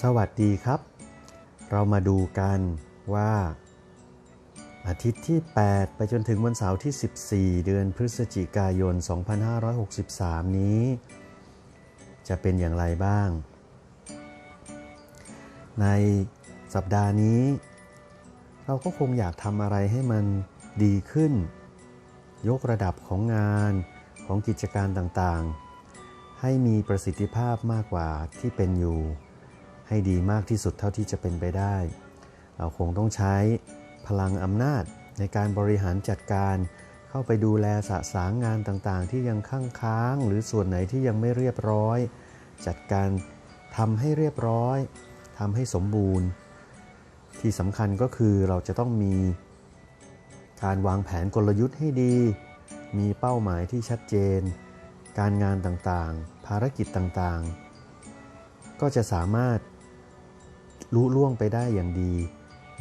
สวัสดีครับ เรามาดูกันว่า อาทิตย์ที่ 8 ไปจนถึงวันเสาร์ที่ 14 เดือนพฤศจิกายน 2563 นี้ จะเป็นอย่างไรบ้าง ในสัปดาห์นี้ เราก็คงอยากทำอะไรให้มันดีขึ้น ยกระดับของงานของกิจการต่างๆ ให้มีประสิทธิภาพมากกว่าที่เป็นอยู่ ให้ดีมากที่สุดเท่าที่จะเป็นไปได้ เราคงต้องใช้พลังอำนาจในการบริหารจัดการเข้าไปดูแลสะสางงานต่างๆ ที่ยังค้างค้าง หรือส่วนไหนที่ยังไม่เรียบร้อย จัดการทำให้เรียบร้อยทำให้สมบูรณ์ ที่สำคัญก็คือเราจะต้องมีการวางแผนกลยุทธ์ให้ดี มีเป้าหมายที่ชัดเจน การงานต่างๆ ภารกิจต่างๆ ก็จะสามารถ ลุล่วงไปได้อย่างดี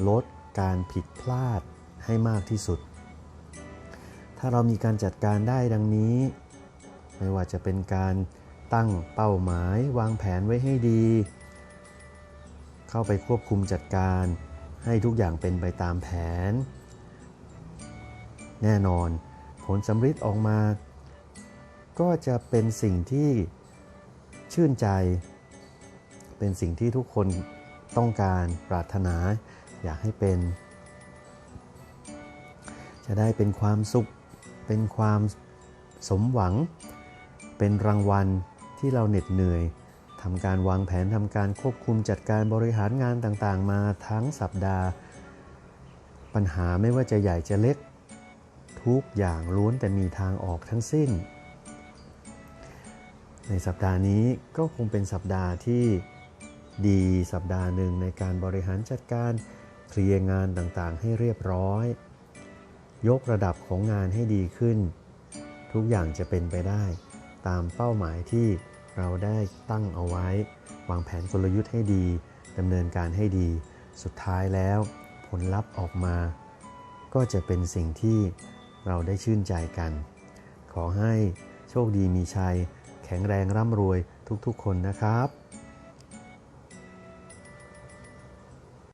ลดการผิดพลาดให้มากที่สุด ถ้าเรามีการจัดการได้ดังนี้ ไม่ว่าจะเป็นการตั้งเป้าหมายวางแผนไว้ให้ดี เข้าไปควบคุมจัดการให้ทุกอย่างเป็นไปตามแผน แน่นอน ผลสำฤทธิ์ออกมา ก็จะเป็นสิ่งที่ชื่นใจ เป็นสิ่งที่ทุกคน ต้องการปรารถนา อยากให้เป็น จะได้เป็นความสุข เป็นความสมหวัง เป็นรางวัลที่เราเหน็ดเหนื่อยทำการวางแผนทำการควบคุมจัดการบริหารงานต่างๆ มาทั้งสัปดาห์ ปัญหาไม่ว่าจะใหญ่จะเล็ก ทุกอย่างล้วนแต่มีทางออกทั้งสิ้น ในสัปดาห์นี้ก็คงเป็นสัปดาห์ที่ ดีสัปดาห์หนึ่งในการบริหารจัดการเคลียร์งานต่างๆ ให้เรียบร้อย ยกระดับของงานให้ดีขึ้น ทุกอย่างจะเป็นไปได้ ตามเป้าหมายที่เราได้ตั้งเอาไว้ วางแผนกลยุทธ์ให้ดีดำเนินการให้ดี สุดท้ายแล้ว ผลลัพธ์ออกมา ก็จะเป็นสิ่งที่เราได้ชื่นใจกัน ขอให้โชคดีมีชัย แข็งแรงร่ำรวยทุกๆคนนะครับ